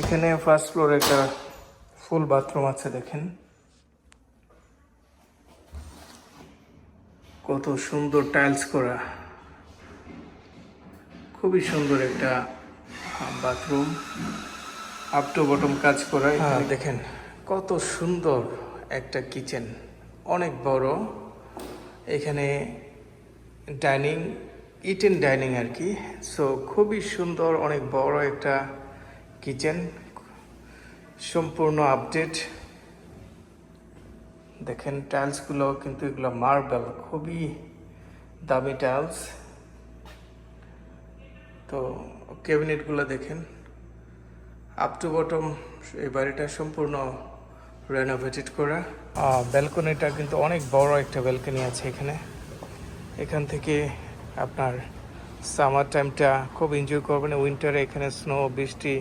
এখানে ফার্স্ট ফ্লোরে একটা ফুল বাথরুম আছে দেখেন। কত সুন্দর টাইলস করা। খুবই সুন্দর একটা বাথরুম আপ টু বটম কাজ করা হ্যাঁ দেখেন। কত সুন্দর একটা কিচেন অনেক বড়। এখানে ডাইনিং ইটেন ডাইনিং আর কি। সো খুবই সুন্দর অনেক বড় একটা কিচেন, সম্পূর্ণ আপডেট। দেখেন, টাইলসগুলো কিন্তু এগুলো মার্বেল, খুবই দামি টাইলস। তো ক্যাবিনেটগুলো দেখেন আপ টু বটম এই বাড়িটা সম্পূর্ণ রেনোভেটেড করা। ব্যালকনিটা কিন্তু অনেক বড় একটা ব্যালকনি আছে এখানে। এখান থেকে আপনার সামার টাইমটা খুব এনজয় করবেন। উইন্টারে এখানে স্নো বৃষ্টি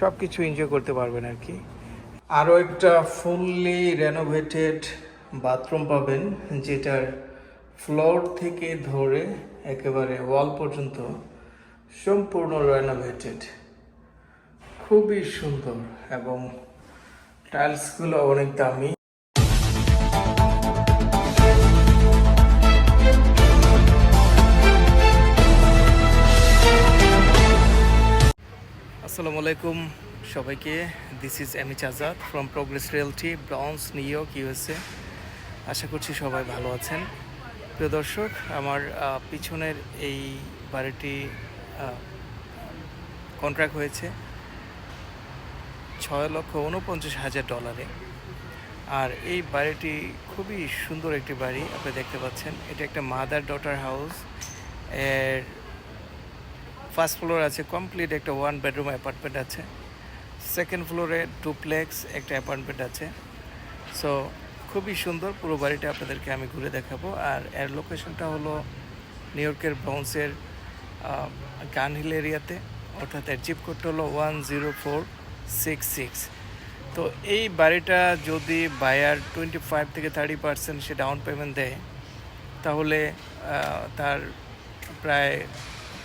সব কিছু এনজয় করতে পারবেন আর কি। আরও একটা ফুললি রেনোভেটেড বাথরুম পাবেন, যেটার ফ্লোর থেকে ধরে একেবারে ওয়াল পর্যন্ত সম্পূর্ণ রেনোভেটেড খুবই সুন্দর এবং টাইলসগুলো অনেক দামি। আসসালামু আলাইকুম সবাইকে। This is এমিচ Azad from Progress Realty Bronx New York USA আশা করছি সবাই ভালো আছেন। প্রিয় দর্শক, আমার পিছনের এই বাড়িটি কন্ট্রাক্ট হয়েছে ছয় লক্ষ উনপঞ্চাশ হাজার ডলারে আর এই বাড়িটি খুবই সুন্দর একটি বাড়ি, আপনি দেখতে পাচ্ছেন। এটা একটা মাদার ডটার হাউস এর ফার্স্ট ফ্লোর আছে কমপ্লিট একটা ওয়ান বেডরুম অ্যাপার্টমেন্ট আছে। সেকেন্ড ফ্লোরে ডুপ্লেক্স একটা অ্যাপার্টমেন্ট আছে। সো, খুবই সুন্দর পুরো বাড়িটা আপনাদেরকে আমি ঘুরে দেখাবো। আর এর লোকেশনটা হলো নিউ ইয়র্কের ব্রাউন্সের গান হিল এরিয়াতে অর্থাৎ এর জিপ কোডটা হলো one zero four six six তো এই বাড়িটা যদি বায়ার টোয়েন্টি ফাইভ থেকে থার্টি পার্সেন্ট সে ডাউন পেমেন্ট দেয়, তাহলে তার প্রায়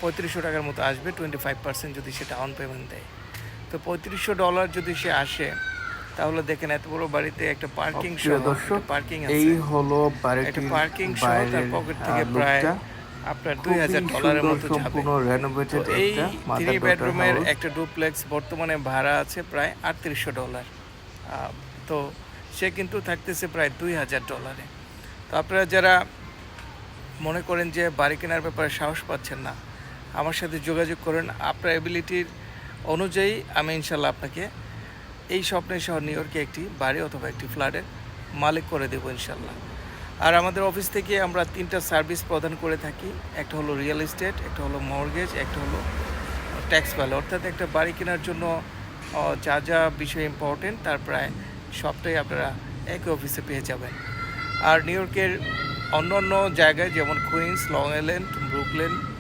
পঁয়ত্রিশশো টাকার মতো আসবে টোয়েন্টি ফাইভ পার্সেন্ট যদি সে ডাউন পেমেন্ট দেয়। তো পঁয়ত্রিশশো ডলার যদি সে আসে তাহলে দেখেন এত বড় বাড়িতে একটা পার্কিং সহ পার্কিং এই হলো একটা পার্কিং সহ তার পকেট থেকে প্রায় আপনার দুই হাজার ডলারের মতো যাবে। এই থ্রি বেডরুমের একটা ডুপ্লেক্স বর্তমানে ভাড়া আছে প্রায় আটত্রিশশো ডলার তো সে কিন্তু থাকতেছে প্রায় দুই হাজার ডলারে তো আপনারা যারা মনে করেন যে বাড়ি কেনার ব্যাপারে সাহস পাচ্ছেন না আমার সাথে যোগাযোগ করেন। আপনার অ্যাবিলিটির অনুযায়ী আমি ইনশাল্লাহ আপনাকে এই স্বপ্নের শহর নিউ ইয়র্কে একটি বাড়ি অথবা একটি ফ্ল্যাটের মালিক করে দেবো ইনশাল্লাহ আর আমাদের অফিস থেকে আমরা তিনটা সার্ভিস প্রদান করে থাকি। একটা হলো রিয়েল এস্টেট একটা হলো মর্গেজ একটা হলো ট্যাক্স ভ্যালু অর্থাৎ একটা বাড়ি কেনার জন্য যা যা বিষয় ইম্পর্টেন্ট তার প্রায় সবটাই আপনারা একই অফিসে পেয়ে যাবেন। আর নিউ ইয়র্কের অন্য অন্য জায়গায় যেমন Queens Long Island Brooklyn uh,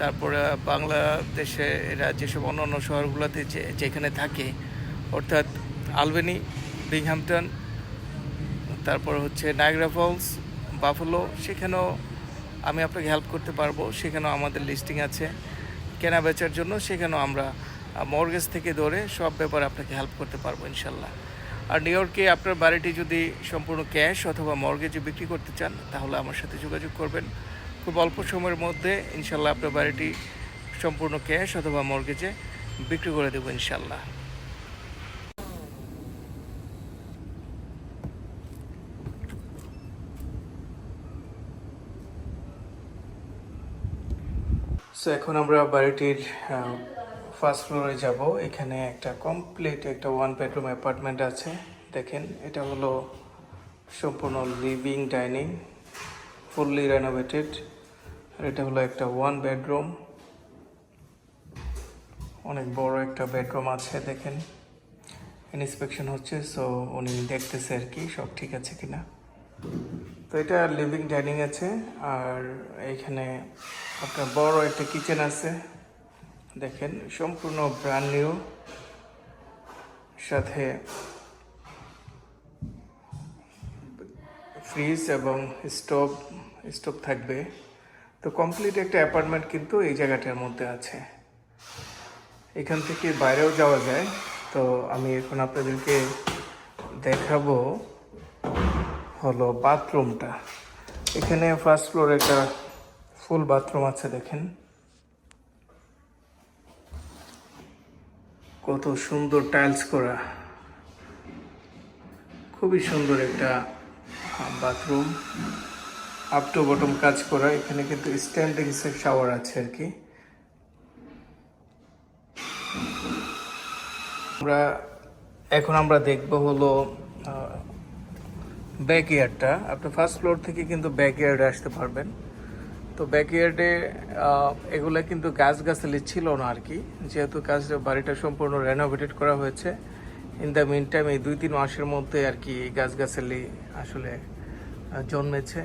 তারপরে বাংলাদেশে এরা যেসব অন্য অন্য শহরগুলোতে যেখানে থাকে, অর্থাৎ আলবেনি বিংহ্যাম্পটন তারপর হচ্ছে নায়গ্রা ফলস, বাফলো, সেখানেও আমি আপনাকে হেল্প করতে পারব। সেখানেও আমাদের লিস্টিং আছে। কেনা বেচার জন্য সেখানেও আমরা মর্গেজ থেকে ধরে সব ব্যাপারে আপনাকে হেল্প করতে পারব ইনশাল্লাহ। আর নিউ ইয়র্কে আপনার বাড়িটি যদি সম্পূর্ণ ক্যাশ অথবা মর্গেজে বিক্রি করতে চান, তাহলে আমার সাথে যোগাযোগ করবেন। খুব অল্প সময়ের মধ্যে ইনশাল্লাহ আপনার বাড়িটি সম্পূর্ণ ক্যাশ অথবা মর্গেজে বিক্রি করে দেবো ইনশাল্লাহ। সো এখন আমরা বাড়িটির ফার্স্ট ফ্লোরে যাব। এখানে একটা কমপ্লিট একটা ওয়ান বেডরুম অ্যাপার্টমেন্ট আছে। দেখেন, এটা হলো সম্পূর্ণ লিভিং ডাইনিং ফুললি রেনোভেটেড আর এটা হলো একটা ওয়ান বেডরুম অনেক বড় একটা বেডরুম আছে, দেখেন। ইন্সপেকশন হচ্ছে সো উনি দেখতেছে আর কি, সব ঠিক আছে কিনা। তো এটা লিভিং ডাইনিং আছে, আর এইখানে আপনার বড় একটা কিচেন আছে। দেখেন, সম্পূর্ণ ব্র্যান্ড নিউ সাথে ফ্রিজ এবং স্টোভ স্টোভ থাকবে। তো কমপ্লিট একটা অ্যাপার্টমেন্ট কিন্তু এই জায়গাটার মধ্যে আছে। এখান থেকে বাইরেও যাওয়া যায়। তো আমি এখন আপনাদেরকে দেখাবো হলো বাথরুমটা। এখানে ফার্স্ট ফ্লোরে একটা ফুল বাথরুম আছে, দেখেন। কত সুন্দর টাইলস করা। খুবই সুন্দর একটা বাথরুম আপ টু বটম কাজ করা, এখানে কিন্তু স্ট্যান্ডিং শাওয়ার আছে আর কি। আমরা, এখন আমরা দেখব হলো ব্যাকইয়ার্ডটা আপনি ফার্স্ট ফ্লোর থেকে কিন্তু ব্যাকইয়ার্ডে আসতে পারবেন। তো ব্যাকইয়ার্ডে এগুলো কিন্তু গাছ গাছালি ছিল না আর কি। যেহেতু কাজ, বাড়িটা সম্পূর্ণ রেনোভেটেড করা হয়েছে। ইন দ্য মিন টাইম এই দুই তিন মাসের মধ্যে আর কি এই গাছ গাছালি আসলে জন্মেছে।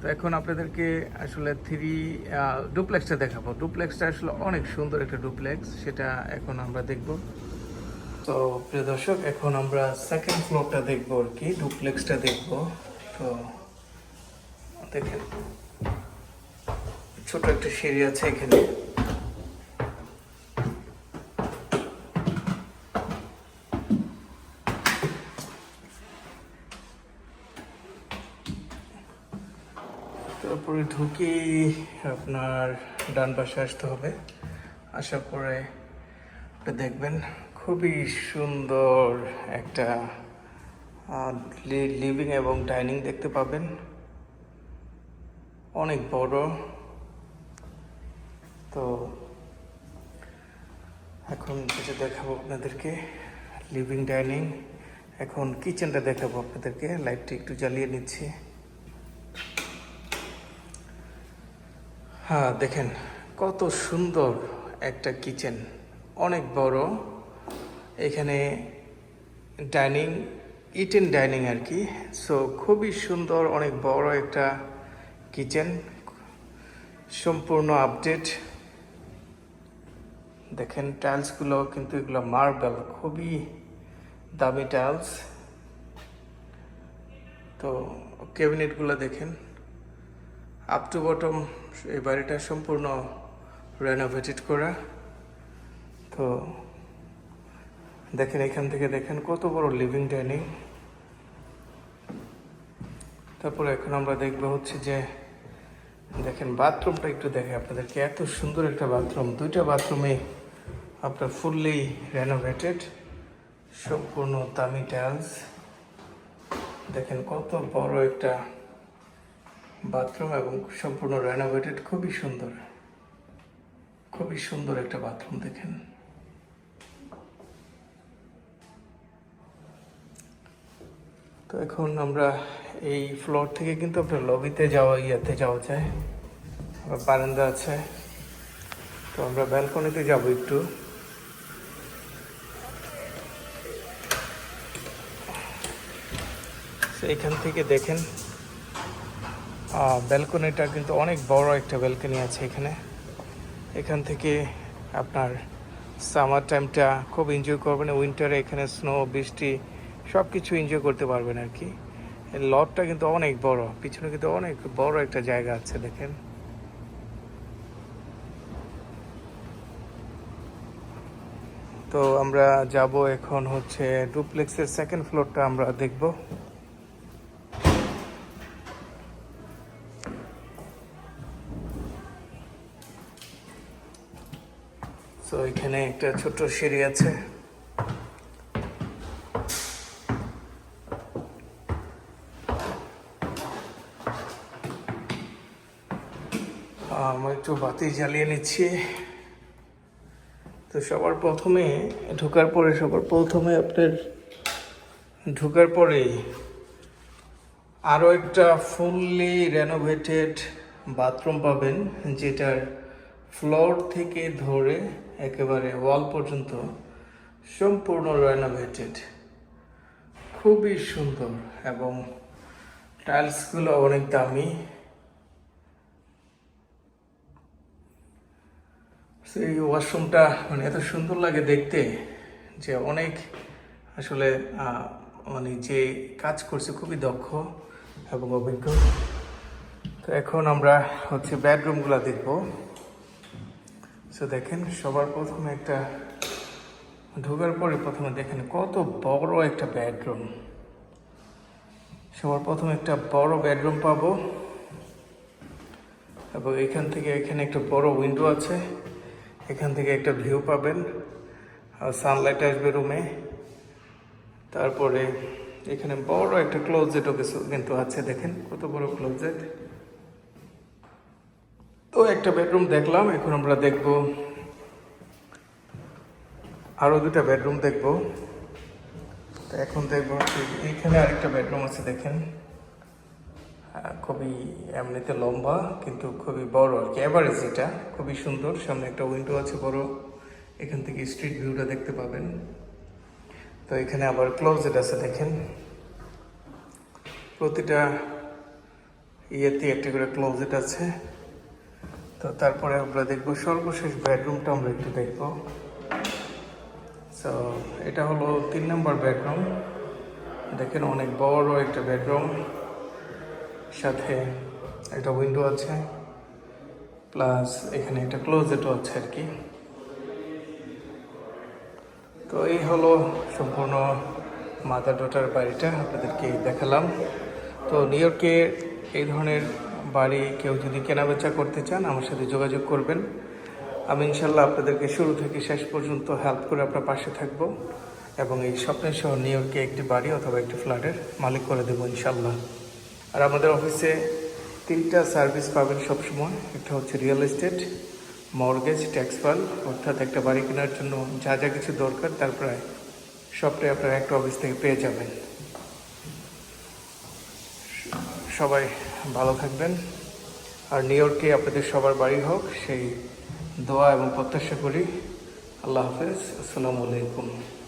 তো এখন আপনাদেরকে আসলে থ্রি ডুপ্লেক্সটা দেখাবো। ডুপ্লেক্সটা আসলে অনেক সুন্দর একটা ডুপ্লেক্স সেটা এখন আমরা দেখব। তো প্রিয় দর্শক, এখন আমরা সেকেন্ড ফ্লোরটা দেখব আর কি ডুপ্লেক্সটা দেখব। তো দেখেন, ছোট একটা সিঁড়ি আছে এখানে তারপরে ঢুকি আপনার ডান পাশে আসতে হবে। আসার পরে দেখবেন খুবই সুন্দর একটা লিভিং এবং ডাইনিং দেখতে পাবেন। অনেক বড়। তো এখন যেটা দেখাবো আপনাদেরকে। লিভিং ডাইনিং এখন কিচেনটা দেখাবো আপনাদেরকে। লাইটটা একটু জ্বালিয়ে নিচ্ছি। হ্যাঁ দেখেন, কত সুন্দর একটা কিচেন। অনেক বড়। এখানে ডাইনিং, ইটেন ডাইনিং আর কি। সো, খুবই সুন্দর, অনেক বড় একটা কিচেন। সম্পূর্ণ আপডেট। দেখেন, টাইলসগুলো কিন্তু এগুলো মার্বেল, খুবই দামি টাইলস। তো, ক্যাবিনেটগুলো দেখেন। আপ টু বটম এই বাড়িটা সম্পূর্ণ রেনোভেটেড করা। তো দেখেন, এখান থেকে দেখেন কত বড় লিভিং ডাইনিং তারপরে এখন আমরা দেখব হচ্ছে যে, দেখেন বাথরুমটা একটু দেখে আপনাদেরকে। এত সুন্দর একটা বাথরুম। দুইটা বাথরুমে আপনার ফুললি রেনোভেটেড সম্পূর্ণ দামি টাইলস দেখেন কত বড় একটা বাথরুম এবং সম্পূর্ণ রেনোভেটেড খুবই সুন্দর। খুবই সুন্দর একটা বাথরুম দেখেন। তো এখন আমরা এই ফ্লোর থেকে কিন্তু আপনার লবিতে যাওয়া, ইয়াতে যাওয়া যায়। বারান্দা আছে। তো আমরা ব্যালকনিতে যাব একটু। এখান থেকে দেখেন ব্যালকনিটা কিন্তু অনেক বড় একটা ব্যালকনি আছে এখানে। এখান থেকে আপনার সামার টাইমটা খুব এনজয় করবেন উইন্টারে এখানে স্নো বৃষ্টি সব কিছু এনজয় করতে পারবেন আর কি। লটটা কিন্তু অনেক বড়, পিছনে কিন্তু অনেক বড় একটা জায়গা আছে, দেখেন। তো আমরা যাব এখন হচ্ছে ডুপ্লেক্সের সেকেন্ড ফ্লোরটা আমরা দেখব। তো এখানে একটা ছোট্ট সিঁড়ি আছে। আমরা একটু বাতি জ্বালিয়ে নিচ্ছি। তো সবার প্রথমে, ঢোকার পরে, সবার প্রথমে আপনার ঢোকার পরে আরও একটা ফুললি রেনোভেটেড বাথরুম পাবেন, যেটার ফ্লোর থেকে ধরে একেবারে ওয়াল পর্যন্ত সম্পূর্ণ রেনোভেটেড খুবই সুন্দর এবং টাইলসগুলো অনেক দামি। সেই ওয়াশরুমটা মানে এত সুন্দর লাগে দেখতে যে অনেক আসলে মানে যে কাজ করছে খুবই দক্ষ এবং অভিজ্ঞ। তো এখন আমরা হচ্ছে বেডরুমগুলো দেখব। সো দেখেন, সবার প্রথমে একটা ঢোকার পরে প্রথমে দেখেন কত বড় একটা বেডরুম সবার প্রথমে একটা বড় বেডরুম পাবো। এবং এখান থেকে এখানে একটা বড় উইন্ডো আছে। এখান থেকে একটা ভিউ পাবেন। আর সানলাইট আসবে রুমে তারপরে এখানে বড় একটা ক্লোজেটও কিছু কিন্তু আছে, দেখেন কত বড় ক্লোজেট একটা বেডরুম দেখলাম, এখন আমরা দেখব। আরও দুটা বেডরুম দেখব। তো এখন দেখব এইখানে আরেকটা বেডরুম আছে, দেখেন। খুবই এমনিতে লম্বা, কিন্তু খুবই বড় আর কি অ্যাভারেজ এটা, খুবই সুন্দর। সামনে একটা উইন্ডো আছে বড়, এখান থেকে স্ট্রিট ভিউটা দেখতে পাবেন। তো এখানে আবার ক্লোজেট আছে, দেখেন। প্রতিটা ইয়েতে একটা করে ক্লোজেট আছে। তো তারপরে আমরা দেখব সর্বশেষ বেডরুমটা আমরা একটু দেখব। সো এটা হলো তিন নম্বর বেডরুম দেখেন অনেক বড় একটা বেডরুম সাথে একটা উইন্ডো আছে। প্লাস এখানে একটা ক্লোজেটও আছে আর কি। তো এই হলো সম্পূর্ণ মাদার ডটার বাড়িটা আপনাদেরকে দেখালাম। তো নিউ ইয়র্কে এই ধরনের বাড়ি কেউ যদি কেনাবেচা করতে চান, আমার সাথে যোগাযোগ করবেন। আমি ইনশাল্লাহ আপনাদেরকে শুরু থেকে শেষ পর্যন্ত হেল্প করে আপনার পাশে থাকব এবং এই স্বপ্নের শহর নিউ ইয়র্কে একটি বাড়ি অথবা একটি ফ্ল্যাটের মালিক করে দেবো ইনশাল্লাহ। আর আমাদের অফিসে তিনটা সার্ভিস পাবেন সবসময়। একটা হচ্ছে real estate mortgage tax file অর্থাৎ একটা বাড়ি কেনার জন্য যা যা কিছু দরকার, তার প্রায় সবটাই আপনারা একটা অফিস থেকে পেয়ে যাবেন। সবাই ভালো থাকবেন। আর নিউ ইয়র্কে আপনাদের সবার বাড়ি হোক, সেই দোয়া এবং প্রত্যাশা করি। আল্লাহ হাফেজ। আসসালামু আলাইকুম।